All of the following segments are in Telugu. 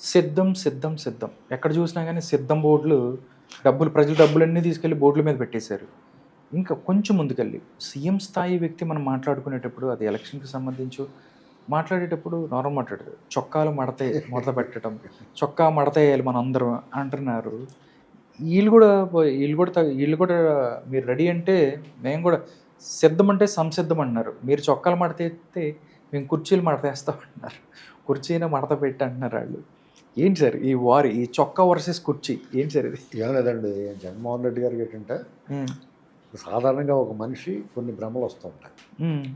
సిద్ధం సిద్ధం సిద్ధం. ఎక్కడ చూసినా కానీ సిద్ధం బోర్డులు డబ్బులు ప్రజల డబ్బులన్నీ తీసుకెళ్ళి బోర్డుల మీద పెట్టేశారు. ఇంకా కొంచెం ముందుకెళ్ళి సీఎం స్థాయి వ్యక్తి మనం మాట్లాడుకునేటప్పుడు అది ఎలక్షన్కి సంబంధించి మాట్లాడేటప్పుడు నార్మల్ మాట్లాడారు చొక్కాలు మడత మడత పెట్టడం చొక్కా మడత వేయాలి మనం అందరం అంటున్నారు. వీళ్ళు కూడా వీళ్ళు కూడా వీళ్ళు కూడా మీరు రెడీ అంటే మేము కూడా సిద్ధం అంటే సంసిద్ధం అంటున్నారు. మీరు చొక్కాలు మడత మేము కుర్చీలు మడతేస్తామంటున్నారు కుర్చీని మడత పెట్టి అంటున్నారు వాళ్ళు. ఏంటి సార్ ఈ వార్ ఈ చొక్కా వర్సెస్ కుర్చీ? ఏంటి సార్ ఇది? ఏం లేదండి జగన్మోహన్ రెడ్డి గారికి ఏంటంటే సాధారణంగా ఒక మనిషి కొన్ని భ్రమలు వస్తూ ఉంటాయి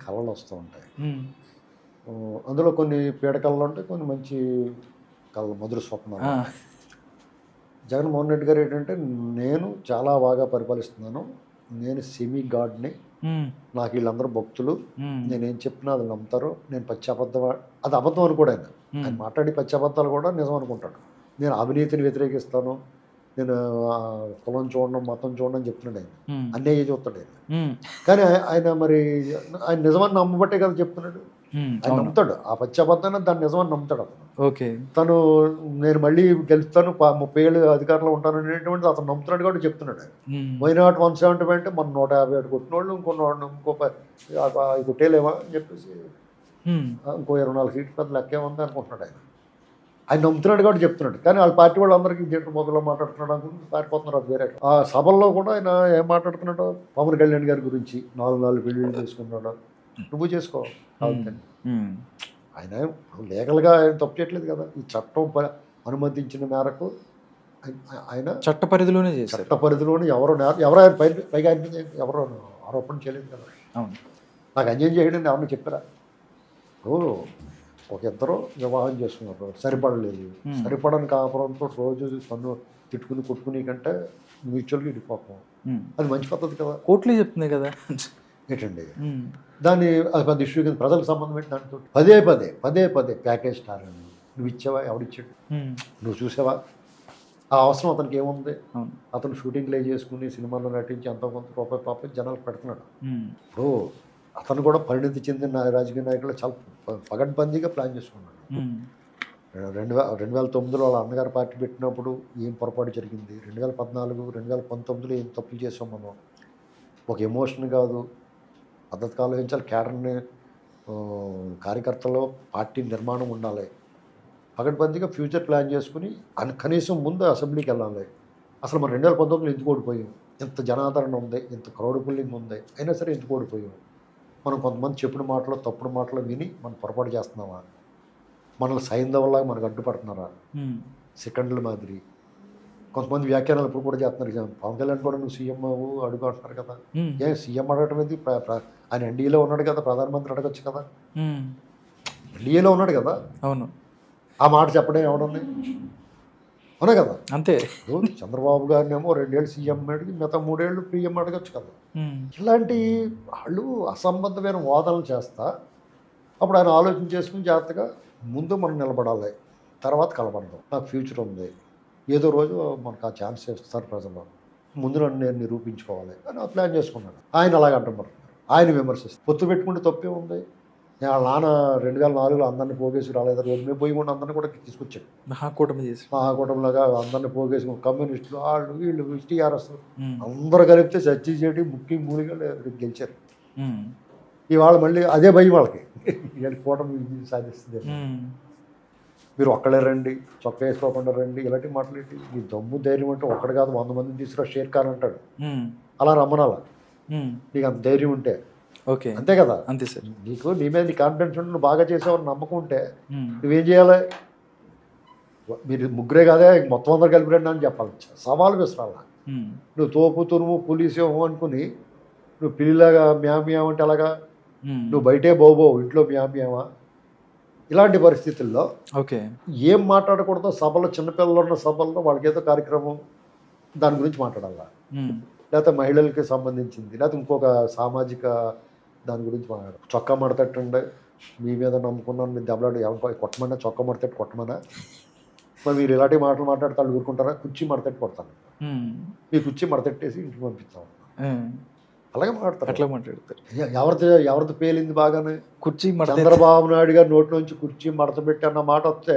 కళలు వస్తూ ఉంటాయి. అందులో కొన్ని పీడకళ్ళు ఉంటాయి కొన్ని మంచి కళలు మధుర స్వప్నాలు. జగన్మోహన్ రెడ్డి గారు ఏంటంటే నేను చాలా బాగా పరిపాలిస్తున్నాను నేను సెమీ గాడ్ని నాకు వీళ్ళందరూ భక్తులు. నేనేం చెప్పినా అది నమ్ముతారు. నేను పచ్చి అబద్ధం అది అబద్ధం అని కూడా ఆయన. మాట్లాడి పచ్చి అబద్ధాలు కూడా నిజం అనుకుంటాడు. నేను అవినీతిని వ్యతిరేకిస్తాను. నేను కులం చూడడం మతం చూడడం అని చెప్తున్నాడు ఆయన. అన్నీ చూస్తాడు ఆయన. కానీ ఆయ- ఆయన మరి ఆయన నిజమని నమ్మబట్టే కదా చెప్తున్నాడు. ఆయన నమ్ముతాడు. ఆ అబద్ధాన్ని దాన్ని నిజమని నమ్ముతాడు అతను. ఓకే. తను నేను మళ్ళీ గెలుస్తాను ముప్పై ఏళ్ళు అధికారంలో ఉంటాను అనేటువంటి అతను నమ్ముతున్నాడు కాబట్టి చెప్తున్నాడు వైనాట్ వన్ సెవెంటీ అంటే మన నూట యాభై ఏడు కొట్టిన వాళ్ళు ఇంకో ఇంకో కొట్టేలేమా అని చెప్పేసి ఇంకో ఇరవై నాలుగు సీట్లు పెద్ద లెక్కే ఉంది అనుకుంటున్నాడు ఆయన. ఆయన నమ్ముతున్నాడు కాబట్టి చెప్తున్నాడు. కానీ వాళ్ళ పార్టీ వాళ్ళందరికీ జంటు మొదలు మాట్లాడుతున్నాడు అనుకుంటే పారిపోతున్నారు అది వేరే. ఆ సభల్లో కూడా ఆయన ఏం మాట్లాడుతున్నాడు పవన్ కళ్యాణ్ గారి గురించి నాలుగు నాలుగు పెళ్ళిళ్ళు చేసుకున్నాడు. నువ్వు చేసుకో. ఆయన ఇప్పుడు లీగల్గా ఆయన తప్పు చేయట్లేదు కదా. ఈ చట్టం అనుమతించిన మేరకు ఆయన- చట్ట పరిధిలోనే చట్ట పరిధిలోని ఎవరు ఎవరు ఆయన పై పైగా ఆయన ఎవరు ఆరోపణ చేయలేదు కదా. అవును. నాకు అన్యాయం చేయడం ఎవరిని చెప్పారా? ఇప్పుడు ఒక ఇద్దరు వివాహం చేసుకున్నారు. సరిపడలేదు. Hmm. సరిపడని కాపురంతో రోజు తను తిట్టుకుని కొట్టుకుని కంటే మ్యూచువల్గా ఇడిపోతాం. అది మంచి పద్ధతి కదా. కోర్టులే చెప్తుంది కదా. ఏంటండి దాన్ని అది ఇష్యూ కింద ప్రజలకు సంబంధం ఏంటి దాంతో పదే పదే పదే పదే ప్యాకేజ్ స్టార్ నువ్వు ఇచ్చావా? ఎవడిచ్చాడు నువ్వు చూసావా? ఆ అవసరం అతనికి ఏముంది? అతను షూటింగ్లే చేసుకుని సినిమాలో నటించి అంత కొంత రూపాయి పాప జనాలకు పెడుతున్నాడు. ఇప్పుడు అతను కూడా పరిణితి చెందిన రాజకీయ నాయకులు చాలా పగడ్బందీగా ప్లాన్ చేసుకున్నాడు. రెండు వేల రెండు వేల తొమ్మిదిలో వాళ్ళ అన్నగారు పార్టీ పెట్టినప్పుడు ఏం పొరపాటు జరిగింది? రెండు వేల పద్నాలుగు రెండు వేల పంతొమ్మిదిలో ఏం తప్పులు చేసాం మనం? ఒక ఎమోషన్ కాదు. పద్ధతి ఆలోచించాలి. కేడర్ని ఆ, కార్యకర్తలో పార్టీ నిర్మాణం ఉండాలి. పగడ్బందీగా ఫ్యూచర్ ప్లాన్ చేసుకుని కనీసం ముందు అసెంబ్లీకి వెళ్ళాలి. అసలు మనం రెండు వేల పంతొమ్మిదిలో ఎందుకు ఓడిపోయాం? ఇంత జనాదరణ ఉంది? ఇంత క్రౌడ్ పుల్లింగ్ ఉంది? అయినా సరే ఎందుకు ఓడిపోయాం? మనం కొంతమంది చెప్పిన మాటలు తప్పుడు మాటలు విని మనం పొరపాటు చేస్తున్నామా? మనల్ని సైంధవలాగా మనకు అడ్డుపడుతున్నారా? సెకండ్ల మాదిరి. కొంతమంది వ్యాఖ్యానాలు ఇప్పుడు కూడా చేస్తున్నారు. పవన్ కళ్యాణ్ కూడా నువ్వు సీఎం అడుగు అంటున్నారు కదా. ఏ సీఎం అడగటం ప్ర- ఆయన ఎన్డీఏలో ఉన్నాడు కదా ప్రధానమంత్రి అడగచ్చు కదా. ఎన్డీఏలో ఉన్నాడు కదా. అవును. ఆ మాట చెప్పడం ఎవడుంది అవునా కదా? అంతే. చంద్రబాబు గారినేమో రెండేళ్ళు సీఎం అడిగి మిగతా మూడేళ్ళు పీఎం అడగచ్చు కదా. ఇలాంటి వాళ్ళు అసంబద్ధమైన వాదనలు చేస్తా అప్పుడు ఆయన ఆలోచన చేసుకుని జాగ్రత్తగా ముందు మనం నిలబడాలి. తర్వాత కలబడదాం నాకు ఫ్యూచర్ ఉంది. ఏదో రోజు మనకు ఆ ఛాన్స్ ఇస్తారు ప్రజలు ముందు నన్ను నేను నిరూపించుకోవాలి అని ఆ ప్లాన్ చేసుకున్నాడు. ఆయన అలాగ అంటున్నారు. ఆయన విమర్శిస్తారు. పొత్తు పెట్టుకుంటే తప్పే ఉంది. నేను వాళ్ళ నాన్న రెండు వేల నాలుగులో అందరిని పోగేసి రాలేదు. రోజు మేము పోయి కూడా అందరిని కూడా తీసుకొచ్చాడు. మహాకూటమి చేసి మహాకూటంలాగా అందరిని పోగేసి కమ్యూనిస్టులు వాళ్ళు వీళ్ళు టీఆర్ఎస్ అందరూ కలిపితే చర్చ చేయడం ముఖ్య మూలిగా గెలిచారు. ఇవాళ మళ్ళీ అదే భయం వాళ్ళకి. కూటమి సాధిస్తుంది. మీరు ఒక్కడే రండి చొక్క వేసుకోకుండా రండి ఇలాంటి మాట్లాడి ఈ దమ్ము ధైర్యం అంటే ఒక్కడు కాదు వంద మందిని తీసుకురా షేర్ ఖాన్ అంటాడు. అలా రమ్మనాల? నీకు అంత ధైర్యం ఉంటే. ఓకే. అంతే కదా? అంతే సార్. నీకు నీ మీద నీ కాన్ఫిడెన్స్ ఉంటే నువ్వు బాగా చేసావని నమ్మకం ఉంటే నువ్వేం చేయాలి? మీరు ముగ్గురే కాదే మొత్తం అందరు కలిపి రండి అని చెప్పాలి. సవాలు విసరాల? నువ్వు తోపు తురుము పోలీసు ఏమో అనుకుని నువ్వు పిల్లిలాగా మ్యామ్ మ్యామ్ అంటే అలాగా నువ్వు బయటే బోబో ఇంట్లో మ్యామ్ మ్యామా? ఇలాంటి పరిస్థితుల్లో ఓకే. ఏం మాట్లాడకూడదో సభలో చిన్నపిల్లలు ఉన్న సభల్లో వాళ్ళకి ఏదో కార్యక్రమం దాని గురించి మాట్లాడాలా? లేకపోతే మహిళలకి సంబంధించింది లేకపోతే ఇంకొక సామాజిక దాని గురించి మాట్లాడాలి చొక్కా మడతట్టండి మీ మీద నమ్ముకున్నాను మీరు దెబ్బలాడు ఎవరు కొట్టమన్నా చొక్కా మడతట్టు కొట్టమన్నా. మరి మీరు ఇలాంటి మాటలు మాట్లాడితే వాళ్ళు ఊరుకుంటారా? కుర్చీ మడతట్టు కొడతాను. మీ కుర్చీ మడతట్టేసి ఇంటికి పంపిస్తాం అలాగే మాట్లాడతారు. అట్లా మాట్లాడతారు. ఎవరిది ఎవరిది పేలింది బాగానే? కుర్చీ మడత చంద్రబాబు నాయుడు గారి నోటి నుంచి కుర్చీ మడత పెట్టి అన్న మాట వస్తే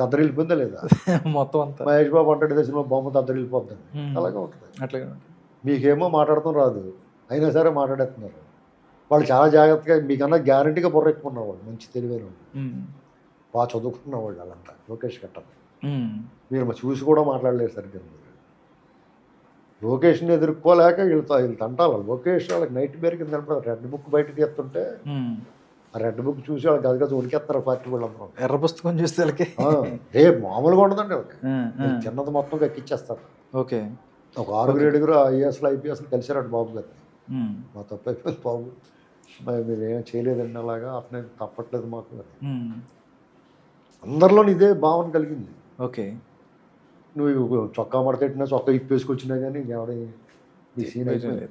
దద్దరు వెళ్ళిపోయిందా లేదా? మొత్తం అంతా. మహేష్ బాబు అంటాడు "ఇదే సినిమా బొమ్మ దద్దరు వెళ్ళిపోతుంది మ్మ్. అలాగే ఉంటుంది. అట్లాగే మీకేమో మాట్లాడటం రాదు. అయినా సరే మాట్లాడేస్తున్నారు. వాళ్ళు చాలా జాగ్రత్తగా మీకన్నా గ్యారంటీగా బుర్ర ఎక్కువ వాళ్ళు మంచి తెలివైన వాళ్ళు. బాగా చదువుకున్న వాళ్ళు వాళ్ళంతా. లోకేష్ కట్ట. మీరు చూసి కూడా మాట్లాడలేదు సరిగ్గా. లోకేష్ని ఎదుర్కోలేక వీళ్ళతో వీళ్ళు తంటాలి. లోకేష్ వాళ్ళకి నైట్ బేర్ కింద కనపడదు రెడ్ బుక్ బయటకు తీస్తుంటే ఉమ్. ఆ రెడ్ బుక్ చూసి వాళ్ళు గదగద ఉడికేస్తారు పార్టీ వాళ్ళందరూ. ఎర్ర పుస్తకం చూస్తే వాళ్ళకి. ఏ మామూలుగా ఉండదండి వాళ్ళకి. చిన్నది మొత్తం ఎక్కిచ్చేస్తారు ఓకే. ఒక ఆరుగురు ఏడుగురు ఐఏఎస్లు ఐపీఎస్లు కలిసారట బాబు గారు. మా తప్పు అయిపోయింది బాబు. మరి మీరు ఏం చేయలేదండి అలాగా. అట్నే తప్పట్లేదు మాకు. అందరిలో ఇదే భావన కలిగింది. ఓకే. నువ్వు చొక్కా మడతెట్టినా చొక్కా ఇప్పేసుకొచ్చినా కానీ ఎవడ ఈ సీన్ అయిపోయింది.